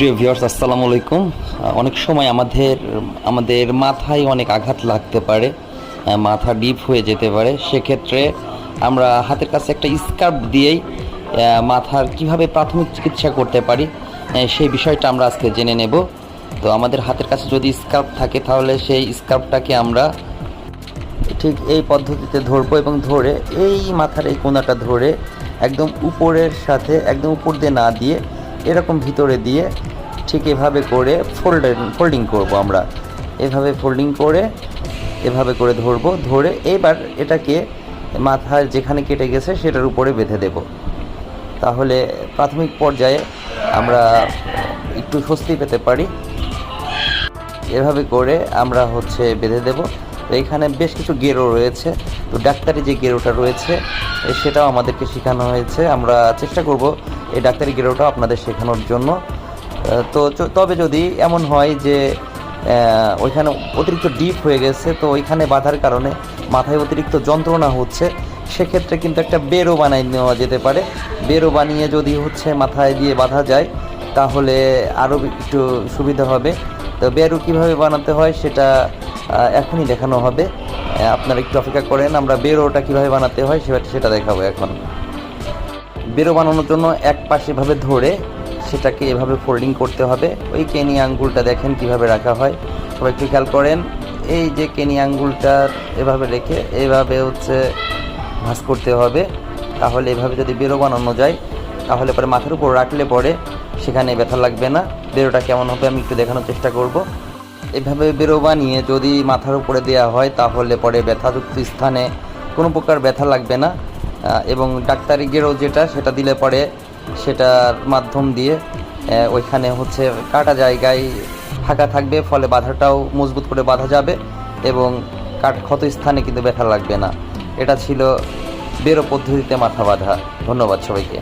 প্রিয় ভিউয়ার্স, আসসালামু আলাইকুম। অনেক সময় আমাদের আমাদের মাথায় অনেক আঘাত লাগতে পারে মাথা ডিপ হয়ে যেতে পারে। সেক্ষেত্রে আমরা হাতের কাছে একটা স্কার্ফ দিয়েই মাথার কীভাবে প্রাথমিক চিকিৎসা করতে পারি সেই বিষয়টা আমরা আজকে জেনে নেব। তো আমাদের হাতের কাছে যদি স্কার্ফ থাকে, তাহলে সেই স্কার্ফটাকে আমরা ঠিক এই পদ্ধতিতে ধরবো এবং ধরে এই মাথার এই কোনাটা ধরে একদম উপরের সাথে, একদম উপর দিয়ে না দিয়ে এরকম ভিতরে দিয়ে ঠিক এভাবে করে ফোল্ডেন ফোল্ডিং করব আমরা। এভাবে ফোল্ডিং করে এভাবে করে ধরবো, ধরে এবার এটাকে মাথার যেখানে কেটে গেছে সেটার উপরে বেঁধে দেব। তাহলে প্রাথমিক পর্যায়ে আমরা একটু স্বস্তি পেতে পারি। এভাবে করে আমরা হচ্ছে বেঁধে দেব। এখানে বেশ কিছু গেরো রয়েছে। তো ডাক্তারি যে গেরোটা রয়েছে, সেটাও আমাদেরকে শেখানো হয়েছে। আমরা চেষ্টা করব এই ডাক্তারি গেরোটা আপনাদের শেখানোর জন্য। তো তবে যদি এমন হয় যে ওইখানে অতিরিক্ত ডিপ হয়ে গেছে, তো ওইখানে বাধার কারণে মাথায় অতিরিক্ত যন্ত্রণা হচ্ছে, সেক্ষেত্রে কিন্তু একটা বেরো বানিয়ে নেওয়া যেতে পারে। বেরো বানিয়ে যদি হচ্ছে মাথায় দিয়ে বাঁধা যায়, তাহলে আরও একটু সুবিধা হবে। তো বেরু কীভাবে বানাতে হয় সেটা এখনই দেখানো হবে। আপনারা একটু অপেক্ষা করেন, আমরা বেরোটা কীভাবে বানাতে হয় সেটা দেখাবো এখন। বেরো বানানোর জন্য এক পাশে এভাবে ধরে সেটাকে এভাবে ফোল্ডিং করতে হবে। ওই কেনি আঙ্গুলটা দেখেন কীভাবে রাখা হয়। সবাই একটু খেয়াল করেন, এই যে কেনি আঙ্গুলটা এভাবে রেখে এভাবে হচ্ছে ভাঁজ করতে হবে। তাহলে এভাবে যদি বেরো বানানো যায়, তাহলে পরে মাথার উপর রাখলে পরে সেখানে ব্যথা লাগবে না। বেরোটা কেমন হবে আমি একটু দেখানোর চেষ্টা করব। এভাবে বেরো বানিয়ে যদি মাথার উপরে দেওয়া হয়, তাহলে পরে ব্যথাযুক্ত স্থানে কোনো প্রকার ব্যথা লাগবে না। এবং ডাক্তারি গেরো যেটা, সেটা দিলে পরে সেটার মাধ্যম দিয়ে ওইখানে হচ্ছে কাটা জায়গায় ফাঁকা থাকবে, ফলে বাধাটাও মজবুত করে বাঁধা যাবে এবং কাট ক্ষত স্থানে কিন্তু ব্যথা লাগবে না। এটা ছিল বেরো পদ্ধতিতে মাথা বাঁধা। ধন্যবাদ সবাইকে।